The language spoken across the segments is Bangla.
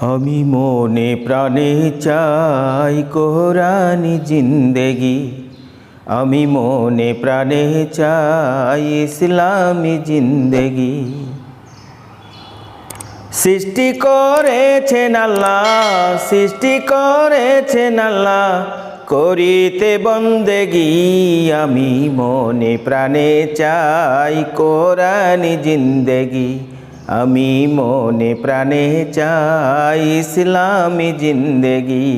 আমি মনে প্রাণে চাই কোরআনি জিন্দেগি। আমি মনে প্রাণে চাই ইসলামী জিন্দেগি। সৃষ্টি করেছেন আল্লাহ, সৃষ্টি করেছেন আল্লাহ, করিতে বন্দেগি। আমি মনে প্রাণে চাই কোরআনি জিন্দেগি। আমি মনে প্রাণে চাই ইসলামী জিন্দেগি।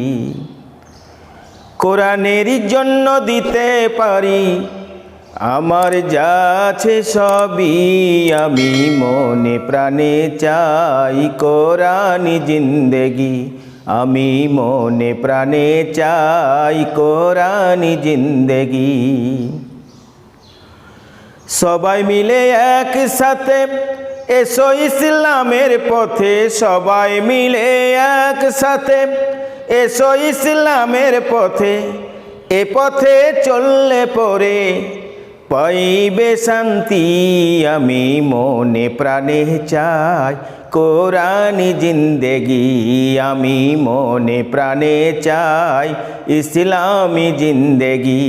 কোরআনের জন্য দিতে পারি, আমার যা আছে সবই আমি মনে প্রাণে চাই কোরআনি জিন্দেগি। আমি মনে প্রাণে চাই কোরআনি জিন্দেগি। সবাই মিলে একসাথে এসো ইসলামের পথে সবাই মিলে একসাথে। এসো ইসলামের পথে, এ পথে চললে পরে পাইবে শান্তি। আমি মনে প্রাণে চাই কোরআনি জিন্দেগি। আমি মনে প্রাণে চাই ইসলামী জিন্দেগি।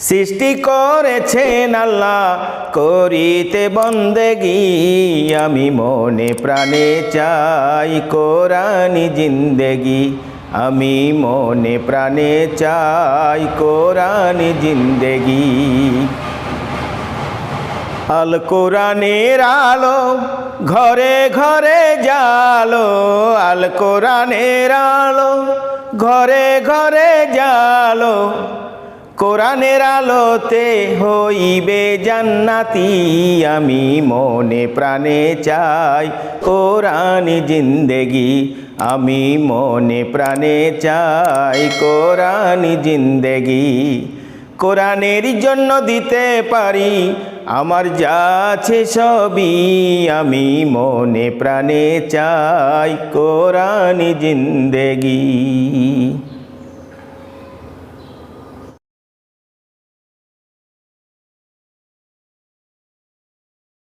সৃষ্টি করেছেন আল্লাহ, করিতে বন্দেগি। আমি মনে প্রাণে চাই কোরআনি জিন্দেগি। আমি মনে প্রাণে চাই কোরআনি জিন্দেগি। আল কোরআনের আলো ঘরে ঘরে জালো, আল কোরআনের আলো ঘরে ঘরে জালো। কোরআনের আলোতে হইবে জান্নাতি, আমি মনে প্রাণে চাই কোরআনি জিন্দেগি, আমি মনে প্রাণে চাই কোরআন জিন্দেগি। কোরআনের জন্য দিতে পারি, আমার যা আছে সবই আমি মনে প্রাণে চাই কোরআনি জিন্দেগি।